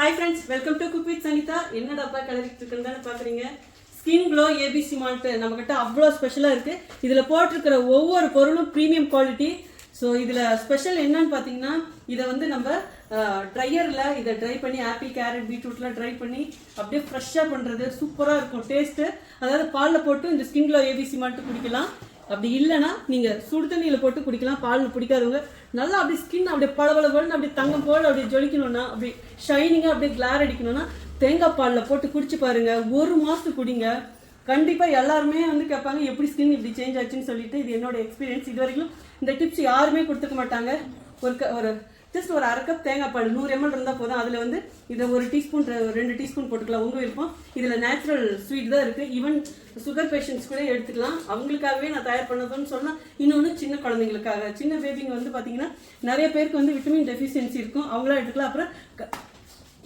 Hi friends welcome to cook with Sanitha என்ன டப்பா கலரிட்டு இருக்குன்னு தானே பார்க்குறீங்க ஸ்கின் க்ளோ ஏபிசி மால்ட்டு நம்மக்கிட்ட அவ்வளோ ஸ்பெஷலாக இருக்குது இதில் போட்டிருக்கிற ஒவ்வொரு பொருளும் ப்ரீமியம் குவாலிட்டி ஸோ இதில் ஸ்பெஷல் என்னன்னு பார்த்தீங்கன்னா இதை வந்து நம்ம ட்ரையரில் இதை ட்ரை பண்ணி ஆப்பிள் கேரட் பீட்ரூட்லாம் ட்ரை பண்ணி அப்படியே ஃப்ரெஷ்ஷாக பண்ணுறது சூப்பராக இருக்கும் டேஸ்ட்டு அதாவது பாலில் போட்டு இந்த ஸ்கின் க்ளோ ஏபிசி மால்ட்டு குடிக்கலாம். அப்படி இல்லைன்னா நீங்கள் சுடு தண்ணியில் போட்டு குடிக்கலாம் பாலில் பிடிக்காதவங்க. நல்லா அப்படி ஸ்கின் அப்படியே பளபளபளன்னு அப்படியே தங்கம் போல் அப்படியே ஜொலிக்கணும்னா அப்படி ஷைனிங்காக அப்படியே கிளார் அடிக்கணும்னா தேங்காய் பாலில் போட்டு குடிச்சு பாருங்க. ஒரு மாதத்துக்கு குடிங்க. கண்டிப்பாக எல்லாருமே வந்து கேட்பாங்க எப்படி ஸ்கின் இப்படி சேஞ்ச் ஆச்சுன்னு சொல்லிட்டு. இது என்னோட எக்ஸ்பீரியன்ஸ் இது வரைக்கும் இந்த டிப்ஸ் யாருமே கொடுத்துக்க மாட்டாங்க. ஒரு க- ஒரு ஜஸ்ட் ஒரு அரை கப் தேங்காய் பால் நூறு எம்எல் இருந்தால் போதும். அதில் வந்து இதை ஒரு டீஸ்பூன் ரெண்டு டீஸ்பூன் போட்டுக்கலாம். உங்கள் விருப்பம். இதில் நேச்சுரல் ஸ்வீட் தான் இருக்குது ஈவன் சுகர் பேஷண்ட்ஸ் கூட எடுத்துக்கலாம். அவங்களுக்காகவே நான் தயார் பண்ணதுன்னு சொன்னால் இன்னொன்று சின்ன குழந்தைங்களுக்காக. சின்ன பேபிங்க வந்து பார்த்தீங்கன்னா நிறைய பேருக்கு வந்து விட்டமின் டெஃபிஷியன்சி இருக்கும். அவங்களாம் எடுத்துக்கலாம். அப்புறம் க-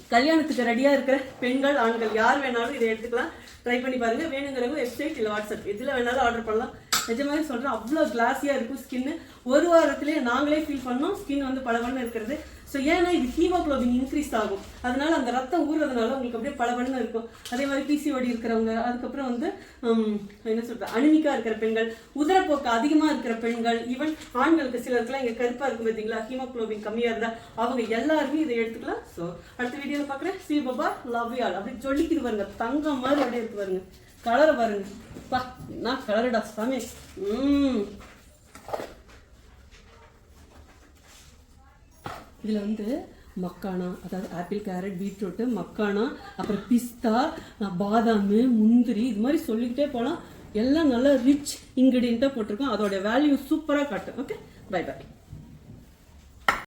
கல்யாணத்துக்கு ரெடியாக இருக்கிற பெண்கள் ஆண்கள் யார் வேணாலும் இதை எடுத்துக்கலாம். ட்ரை பண்ணி பாருங்க. வேணுங்கிறவங்க வெப்சைட் இல்லை வாட்ஸ்அப் எதில் வேணாலும் ஆர்டர் பண்ணலாம். நிஜமாவே சொல்கிறேன் அவ்வளோ கிளாஸியாக இருக்கும் ஸ்கின்னு ஒரு வாரத்திலே நாங்களே ஃபீல் பண்ணோம் ஸ்கின் வந்து பளபளன்னு இருக்கிறது. ஸோ ஏன்னா இது ஹீமோக்ளோபின் இன்க்ரீஸ் ஆகும். அதனால அந்த ரத்தம் ஊறுறதுனால உங்களுக்கு அப்படியே பளபளன்னு இருக்கும். அதே மாதிரி பிசிஓடி இருக்கிறவங்க அதுக்கப்புறம் வந்து என்ன சொல்றது அனிமிக்கா இருக்கிற பெண்கள் உதரப்போக்கு அதிகமாக இருக்கிற பெண்கள் ஈவன் ஆண்களுக்கு சிலருக்குலாம் இங்கே கருப்பாக இருக்கும் பார்த்தீங்களா ஹீமோக்ளோபின் கம்மியாக இருந்தால் அவங்க எல்லாருமே இதை எடுத்துக்கலாம். ஸோ அடுத்த வீடியோவில் பார்க்குறேன். சி பாபா லவ் அப்படி ஜொலிக்குது பாருங்க. தங்கம் மாதிரி அப்படியே இருக்கு பாருங்க. கலரை பாருங்க. பா என்ன கலருடா சாமி. ம். இதில் வந்து மக்கானா அதாவது ஆப்பிள் கேரட் பீட்ரூட்டு மக்கானா அப்புறம் பிஸ்தா பாதாம் முந்திரி இது மாதிரி சொல்லிக்கிட்டே போகலாம் எல்லாம் நல்லா ரிச் இன்க்ரீடியண்ட்டாக போட்டிருக்கோம். அதோட வேல்யூ சூப்பராக காட்டும். Okay bye by